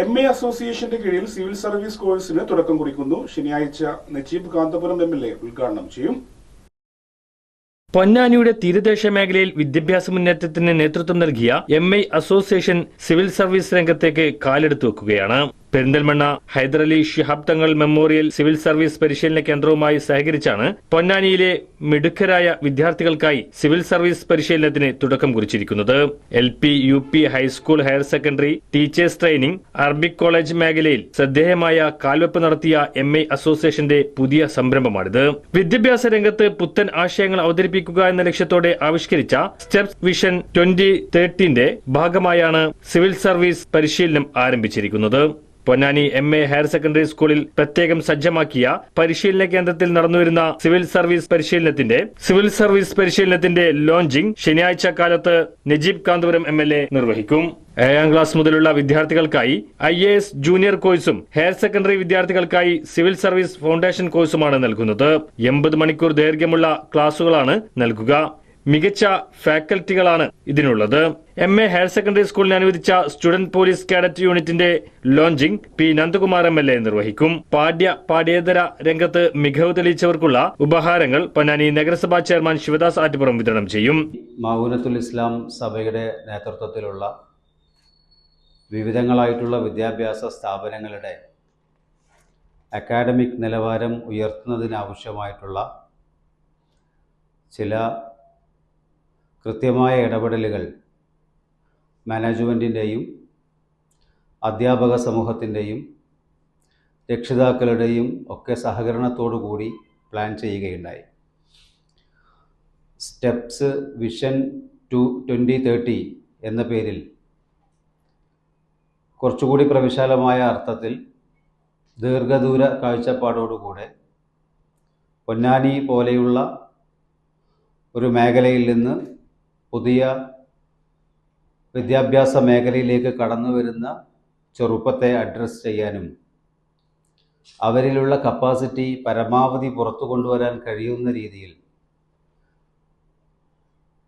M A അസോസിയേഷന്റെ കീഴിൽ civil service കോഴ്സിന് തുടക്കം കുറിക്കുന്നു. ശനിയാഴ്ച Najeeb Kanthapuram M L A ഉദ്ഘാടനം ചെയ്യും. പൊന്നാനിയുടെ തീരദേശ മേഖലയിൽ വിദ്യാഭ്യാസ മുന്നേറ്റത്തിന് നേതൃത്വം നൽകിയ M I association civil service രംഗത്തേക്ക് കാലെടുത്തു വെക്കുകയാണ്. Perinthalmanna Hyderali Shihab Thangal memorial civil service പരിശീലന കേന്ദ്രവുമായി സഹകരിച്ചാണ് പൊന്നാനിയിലെ മിടുക്കരായ വിദ്യാർത്ഥികൾക്കായി സിവിൽ സർവീസ് പരിശീലനത്തിന് തുടക്കം കുറിച്ചിരിക്കുന്നത്. L P U P high school higher secondary teachers training Arabic college മേഖലയിൽ ശ്രദ്ധേയമായ കാൽവെപ്പ് നടത്തിയ എം ഐ അസോസിയേഷന്റെ പുതിയ സംരംഭമാണിത്. വിദ്യാഭ്യാസ രംഗത്ത് പുത്തൻ ആശയങ്ങൾ അവതരിപ്പിക്കുക എന്ന ലക്ഷ്യത്തോടെ ആവിഷ്കരിച്ച സ്റ്റെപ്സ് വിഷൻ ട്വന്റി തേർട്ടീന്റെ ഭാഗമായാണ് സിവിൽ സർവീസ് പരിശീലനം ആരംഭിച്ചിരിക്കുന്നത്. Ponnani M A higher secondary സ്കൂളിൽ പ്രത്യേകം സജ്ജമാക്കിയ പരിശീലന കേന്ദ്രത്തിൽ നടന്നുവരുന്ന സിവിൽ സർവീസ് പരിശീലനത്തിന്റെ സിവിൽ സർവീസ് പരിശീലനത്തിന്റെ ലോഞ്ചിംഗ് ശനിയാഴ്ച കാലത്ത് Najeeb Kanthapuram M L A നിർവഹിക്കും. ഏഴാം ക്ലാസ് മുതലുള്ള വിദ്യാർത്ഥികൾക്കായി ഐ എ എസ് ജൂനിയർ കോഴ്സും ഹയർ സെക്കൻഡറി വിദ്യാർത്ഥികൾക്കായി സിവിൽ സർവീസ് ഫൗണ്ടേഷൻ കോഴ്സുമാണ് നൽകുന്നത്. എൺപത് മണിക്കൂർ ദൈർഘ്യമുള്ള ക്ലാസുകളാണ് നൽകുക. മികച്ച ഫാക്കൽറ്റികളാണ് ഇതിനുള്ളത്. എം എ ഹയർ സെക്കൻഡറി സ്കൂളിന് അനുവദിച്ച സ്റ്റുഡന്റ് പോലീസ് കാഡറ്റ് യൂണിറ്റിന്റെ launching P Nandakumar M L A നിർവഹിക്കും. പാഠ്യ പാഠ്യേതര രംഗത്ത് മികവ് തെളിയിച്ചവർക്കുള്ള ഉപഹാരങ്ങൾ പൊന്നാനി നഗരസഭാ ചെയർമാൻ ശിവദാസ് ആറ്റുപുറം വിതരണം ചെയ്യും. മൗനത്തുൽ ഇസ്ലാം സഭയുടെ നേതൃത്വത്തിലുള്ള വിവിധങ്ങളായിട്ടുള്ള വിദ്യാഭ്യാസ സ്ഥാപനങ്ങളുടെ അക്കാഡമിക് നിലവാരം ഉയർത്തുന്നതിനാവശ്യമായിട്ടുള്ള ചില കൃത്യമായ ഇടപെടലുകൾ മാനേജ്മെന്റിന്റെയും അധ്യാപക സമൂഹത്തിന്റെയും രക്ഷിതാക്കളുടെയും ഒക്കെ സഹകരണത്തോടു കൂടി പ്ലാൻ ചെയ്യുകയുണ്ടായി. Steps vision two twenty thirty എന്ന പേരിൽ കുറച്ചുകൂടി പ്രവിശാലമായ അർത്ഥത്തിൽ ദീർഘദൂര കാഴ്ചപ്പാടോടുകൂടെ പൊന്നാനി പോലെയുള്ള ഒരു മേഖലയിൽ നിന്ന് പുതിയ വിദ്യാഭ്യാസ മേഖലയിലേക്ക് കടന്നു വരുന്ന ചെറുപ്പത്തെ അഡ്രസ്സ് ചെയ്യാനും അവരിലുള്ള കപ്പാസിറ്റി പരമാവധി പുറത്തു കൊണ്ടുവരാൻ കഴിയുന്ന രീതിയിൽ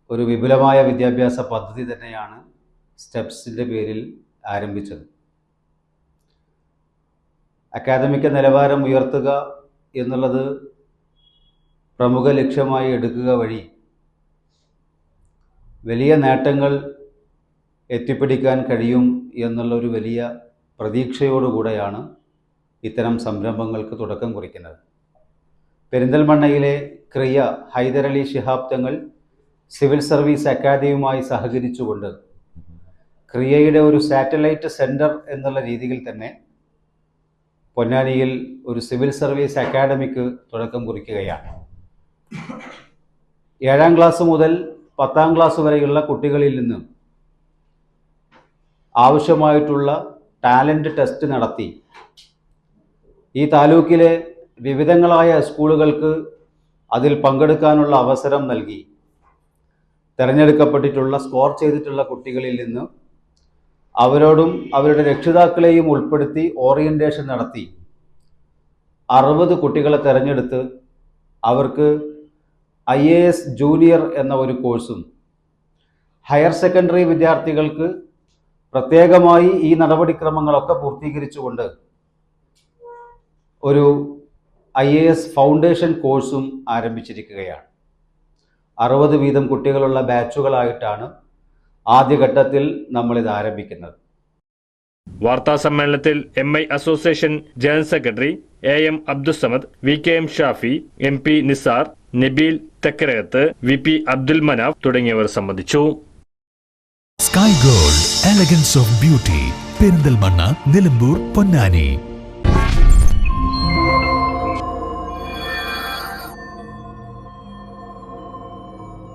ഒരു വിപുലമായ വിദ്യാഭ്യാസ പദ്ധതി തന്നെയാണ് സ്റ്റെപ്സിന്റെ പേരിൽ ആരംഭിച്ചത്. അക്കാദമിക നിലവാരം ഉയർത്തുക എന്നുള്ളത് പ്രമുഖ ലക്ഷ്യമായി എടുക്കുക വഴി വലിയ നേട്ടങ്ങൾ എത്തിപ്പിടിക്കാൻ കഴിയും എന്നുള്ള ഒരു വലിയ പ്രതീക്ഷയോടുകൂടെയാണ് ഇത്തരം സംരംഭങ്ങൾക്ക് തുടക്കം കുറിക്കുന്നത്. പെരിന്തൽമണ്ണയിലെ ക്രിയ ഹൈദരലി ശിഹാബ് തങ്ങൾ സിവിൽ സർവീസ് അക്കാദമിയുമായി സഹകരിച്ചുകൊണ്ട് ക്രിയയുടെ ഒരു സാറ്റലൈറ്റ് സെന്റർ എന്നുള്ള രീതിയിൽ തന്നെ പൊന്നാനിയിൽ ഒരു സിവിൽ സർവീസ് അക്കാദമിക്ക് തുടക്കം കുറിക്കുകയാണ്. ഏഴാം ക്ലാസ് മുതൽ പത്താം ക്ലാസ് വരെയുള്ള കുട്ടികളിൽ നിന്ന് ആവശ്യമായിട്ടുള്ള ടാലന്റ് ടെസ്റ്റ് നടത്തി. ഈ താലൂക്കിലെ വിവിധങ്ങളായ സ്കൂളുകൾക്ക് അതിൽ പങ്കെടുക്കാനുള്ള അവസരം നൽകി. തിരഞ്ഞെടുക്കപ്പെട്ടിട്ടുള്ള സ്കോർ ചെയ്തിട്ടുള്ള കുട്ടികളിൽ നിന്ന് അവരോടും അവരുടെ രക്ഷിതാക്കളെയും ഉൾപ്പെടുത്തി ഓറിയന്റേഷൻ നടത്തി. അറുപത് കുട്ടികളെ തിരഞ്ഞെടുത്ത് അവർക്ക് ഐ എ എസ് ജൂനിയർ എന്ന ഒരു കോഴ്സും ഹയർ സെക്കൻഡറി വിദ്യാർത്ഥികൾക്ക് പ്രത്യേകമായി ഈ നടപടിക്രമങ്ങളൊക്കെ പൂർത്തീകരിച്ചുകൊണ്ട് ഒരു ഐ എ എസ് ഫൗണ്ടേഷൻ കോഴ്സും ആരംഭിച്ചിരിക്കുകയാണ്. അറുപത് വീതം കുട്ടികളുള്ള ബാച്ചുകളായിട്ടാണ് ആദ്യഘട്ടത്തിൽ ഇത് ആരംഭിക്കുന്നത്. വാർത്താ സമ്മേളനത്തിൽ M I association general secretary A M Abdussamad V K M Shafi M P Nisar Nabeel Thekkarakath V P Abdul Manaf തുടങ്ങിയവർ സംബന്ധിച്ചു. Sky Gold elegance of beauty Perinthalmanna Nilambur Ponnani.